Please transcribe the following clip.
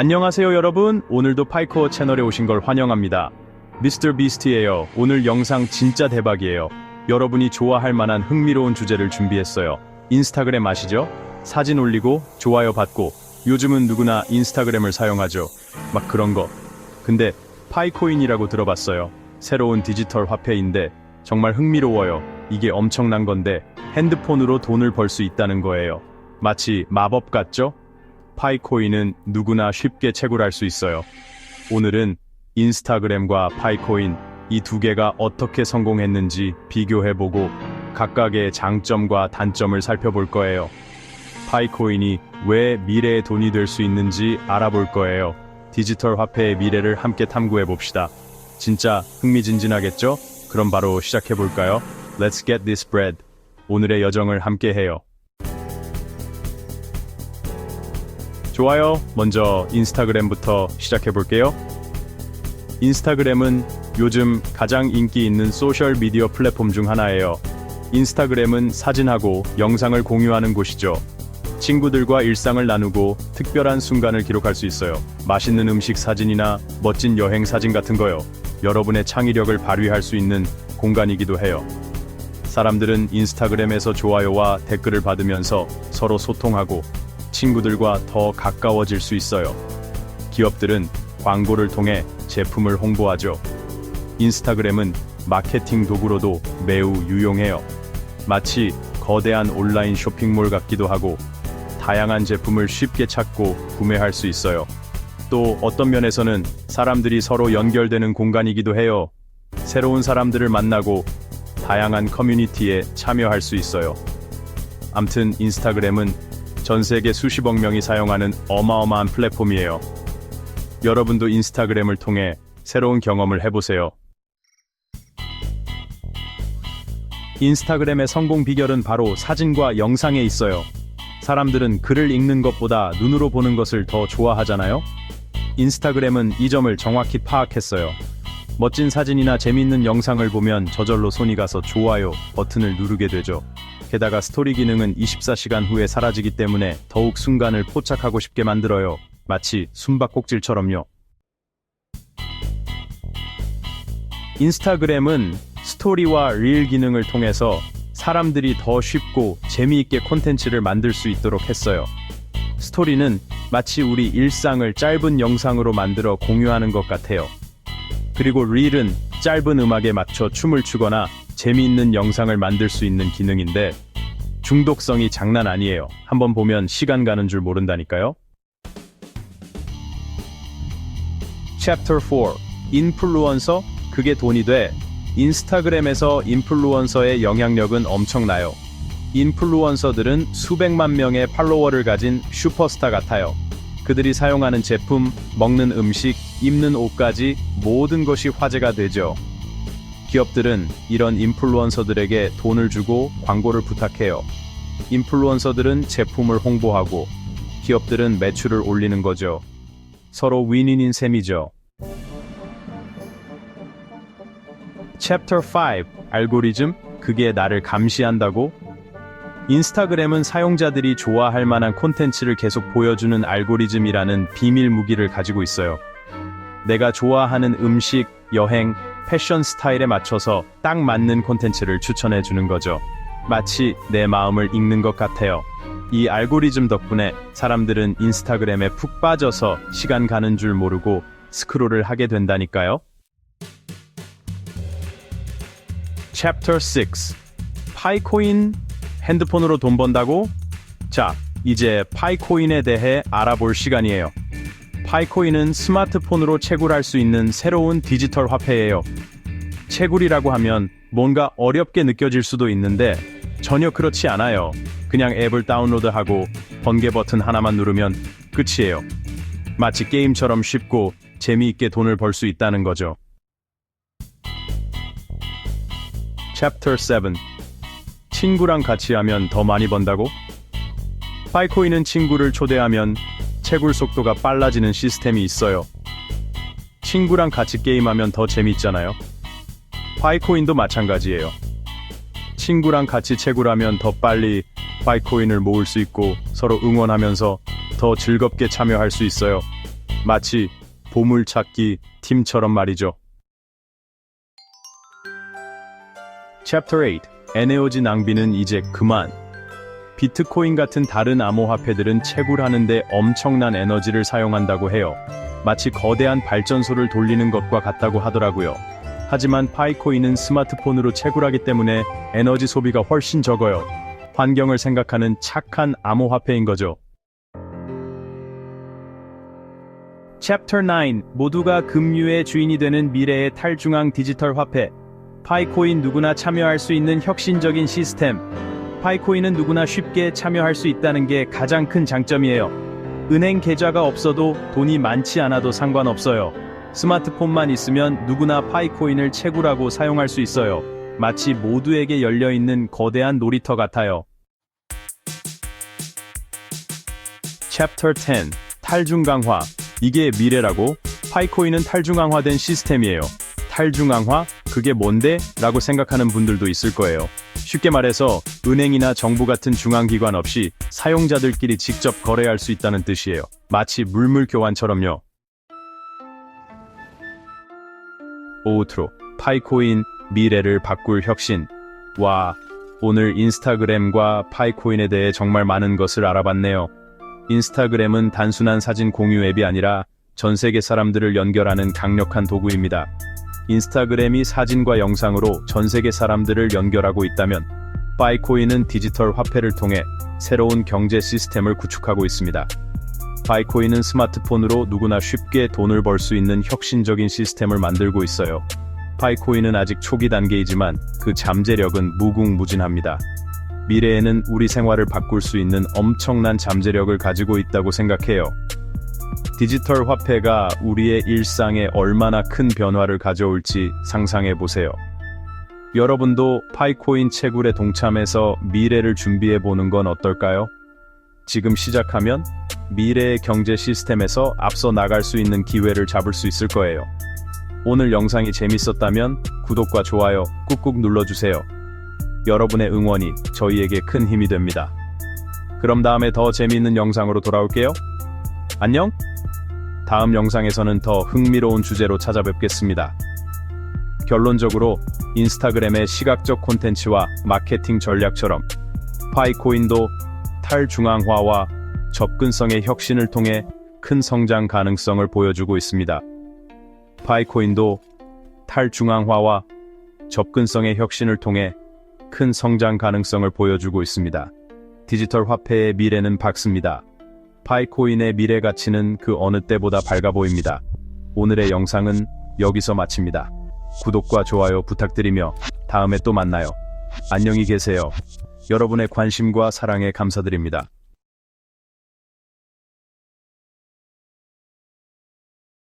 안녕하세요 여러분. 오늘도 파이코어 채널에 오신 걸 환영합니다. 미스터 비스트예요. 오늘 영상 진짜 대박이에요. 여러분이 좋아할 만한 흥미로운 주제를 준비했어요. 인스타그램 아시죠? 사진 올리고 좋아요 받고 요즘은 누구나 인스타그램을 사용하죠. 막 그런 거. 근데 파이코인이라고 들어봤어요. 새로운 디지털 화폐인데 정말 흥미로워요. 이게 엄청난 건데 핸드폰으로 돈을 벌 수 있다는 거예요. 마치 마법 같죠? 파이코인은 누구나 쉽게 채굴할 수 있어요. 오늘은 인스타그램과 파이코인 이 두 개가 어떻게 성공했는지 비교해보고 각각의 장점과 단점을 살펴볼 거예요. 파이코인이 왜 미래의 돈이 될 수 있는지 알아볼 거예요. 디지털 화폐의 미래를 함께 탐구해 봅시다. 진짜 흥미진진하겠죠? 그럼 바로 시작해 볼까요? Let's get this bread. 오늘의 여정을 함께 해요. 좋아요. 먼저 인스타그램부터 시작해 볼게요. 인스타그램은 요즘 가장 인기 있는 소셜 미디어 플랫폼 중 하나예요. 인스타그램은 사진하고 영상을 공유하는 곳이죠. 친구들과 일상을 나누고 특별한 순간을 기록할 수 있어요. 맛있는 음식 사진이나 멋진 여행 사진 같은 거요. 여러분의 창의력을 발휘할 수 있는 공간이기도 해요. 사람들은 인스타그램에서 좋아요와 댓글을 받으면서 서로 소통하고 친구들과 더 가까워질 수 있어요. 기업들은 광고를 통해 제품을 홍보하죠. 인스타그램은 마케팅 도구로도 매우 유용해요. 마치 거대한 온라인 쇼핑몰 같기도 하고 다양한 제품을 쉽게 찾고 구매할 수 있어요. 또 어떤 면에서는 사람들이 서로 연결되는 공간이기도 해요. 새로운 사람들을 만나고 다양한 커뮤니티에 참여할 수 있어요. 암튼 인스타그램은 전 세계 수십억 명이 사용하는 어마어마한 플랫폼이에요. 여러분도 인스타그램을 통해 새로운 경험을 해보세요. 인스타그램의 성공 비결은 바로 사진과 영상에 있어요. 사람들은 글을 읽는 것보다 눈으로 보는 것을 더 좋아하잖아요? 인스타그램은 이 점을 정확히 파악했어요. 멋진 사진이나 재미있는 영상을 보면 저절로 손이 가서 좋아요 버튼을 누르게 되죠. 게다가 스토리 기능은 24시간 후에 사라지기 때문에 더욱 순간을 포착하고 싶게 만들어요. 마치 숨바꼭질처럼요. 인스타그램은 스토리와 릴 기능을 통해서 사람들이 더 쉽고 재미있게 콘텐츠를 만들 수 있도록 했어요. 스토리는 마치 우리 일상을 짧은 영상으로 만들어 공유하는 것 같아요. 그리고 릴은 짧은 음악에 맞춰 춤을 추거나 재미있는 영상을 만들 수 있는 기능인데 중독성이 장난 아니에요. 한번 보면 시간 가는 줄 모른다니까요. Chapter 4 인플루언서 그게 돈이 돼 인스타그램에서 인플루언서의 영향력은 엄청나요. 인플루언서들은 수백만 명의 팔로워를 가진 슈퍼스타 같아요. 그들이 사용하는 제품, 먹는 음식, 입는 옷까지 모든 것이 화제가 되죠. 기업들은 이런 인플루언서들에게 돈을 주고 광고를 부탁해요. 인플루언서들은 제품을 홍보하고 기업들은 매출을 올리는 거죠. 서로 윈윈인 셈이죠. Chapter 5 알고리즘 그게 나를 감시한다고? 인스타그램은 사용자들이 좋아할 만한 콘텐츠를 계속 보여주는 알고리즘이라는 비밀 무기를 가지고 있어요. 내가 좋아하는 음식, 여행, 패션 스타일에 맞춰서 딱 맞는 콘텐츠를 추천해 주는 거죠. 마치 내 마음을 읽는 것 같아요. 이 알고리즘 덕분에 사람들은 인스타그램에 푹 빠져서 시간 가는 줄 모르고 스크롤을 하게 된다니까요. Chapter 6 파이코인 핸드폰으로 돈 번다고? 자, 이제 파이코인에 대해 알아볼 시간이에요. 파이코인은 스마트폰으로 채굴할 수 있는 새로운 디지털 화폐예요. 채굴이라고 하면 뭔가 어렵게 느껴질 수도 있는데 전혀 그렇지 않아요. 그냥 앱을 다운로드하고 번개 버튼 하나만 누르면 끝이에요. 마치 게임처럼 쉽고 재미있게 돈을 벌 수 있다는 거죠. Chapter 7 친구랑 같이 하면 더 많이 번다고? 파이코인은 친구를 초대하면 채굴 속도가 빨라지는 시스템이 있어요. 친구랑 같이 게임하면 더 재밌잖아요. 파이코인도 마찬가지예요. 친구랑 같이 채굴하면 더 빨리 파이코인을 모을 수 있고 서로 응원하면서 더 즐겁게 참여할 수 있어요. 마치 보물찾기 팀처럼 말이죠. Chapter 8 에너지 낭비는 이제 그만. 비트코인 같은 다른 암호화폐들은 채굴하는데 엄청난 에너지를 사용한다고 해요. 마치 거대한 발전소를 돌리는 것과 같다고 하더라고요. 하지만 파이코인은 스마트폰으로 채굴하기 때문에 에너지 소비가 훨씬 적어요. 환경을 생각하는 착한 암호화폐인 거죠. Chapter 9 모두가 금융의 주인이 되는 미래의 탈중앙 디지털 화폐 파이코인 누구나 참여할 수 있는 혁신적인 시스템 파이코인은 누구나 쉽게 참여할 수 있다는 게 가장 큰 장점이에요. 은행 계좌가 없어도 돈이 많지 않아도 상관없어요. 스마트폰만 있으면 누구나 파이코인을 채굴하고 사용할 수 있어요. 마치 모두에게 열려있는 거대한 놀이터 같아요. Chapter 10 탈중 강화 이게 미래라고? 파이코인은 탈중앙화된 시스템이에요. 탈중앙화? 그게 뭔데? 라고 생각하는 분들도 있을 거예요. 쉽게 말해서 은행이나 정부 같은 중앙기관 없이 사용자들끼리 직접 거래할 수 있다는 뜻이에요. 마치 물물 교환처럼요. 오우트로 파이코인 미래를 바꿀 혁신. 와, 오늘 인스타그램과 파이코인에 대해 정말 많은 것을 알아봤네요. 인스타그램은 단순한 사진 공유 앱이 아니라 전 세계 사람들을 연결하는 강력한 도구입니다. 인스타그램이 사진과 영상으로 전 세계 사람들을 연결하고 있다면 파이코인은 디지털 화폐를 통해 새로운 경제 시스템을 구축하고 있습니다. 파이코인은 스마트폰으로 누구나 쉽게 돈을 벌 수 있는 혁신적인 시스템을 만들고 있어요. 파이코인은 아직 초기 단계이지만 그 잠재력은 무궁무진합니다. 미래에는 우리 생활을 바꿀 수 있는 엄청난 잠재력을 가지고 있다고 생각해요. 디지털 화폐가 우리의 일상에 얼마나 큰 변화를 가져올지 상상해 보세요. 여러분도 파이코인 채굴에 동참해서 미래를 준비해 보는 건 어떨까요? 지금 시작하면 미래의 경제 시스템에서 앞서 나갈 수 있는 기회를 잡을 수 있을 거예요. 오늘 영상이 재밌었다면 구독과 좋아요 꾹꾹 눌러주세요. 여러분의 응원이 저희에게 큰 힘이 됩니다. 그럼 다음에 더 재미있는 영상으로 돌아올게요. 안녕! 다음 영상에서는 더 흥미로운 주제로 찾아뵙겠습니다. 결론적으로 인스타그램의 시각적 콘텐츠와 마케팅 전략처럼 파이코인도 탈중앙화와 접근성의 혁신을 통해 큰 성장 가능성을 보여주고 있습니다. 파이코인도 탈중앙화와 접근성의 혁신을 통해 큰 성장 가능성을 보여주고 있습니다. 디지털 화폐의 미래는 밝습니다. 파이코인의 미래 가치는 그 어느 때보다 밝아 보입니다. 오늘의 영상은 여기서 마칩니다. 구독과 좋아요 부탁드리며 다음에 또 만나요. 안녕히 계세요. 여러분의 관심과 사랑에 감사드립니다.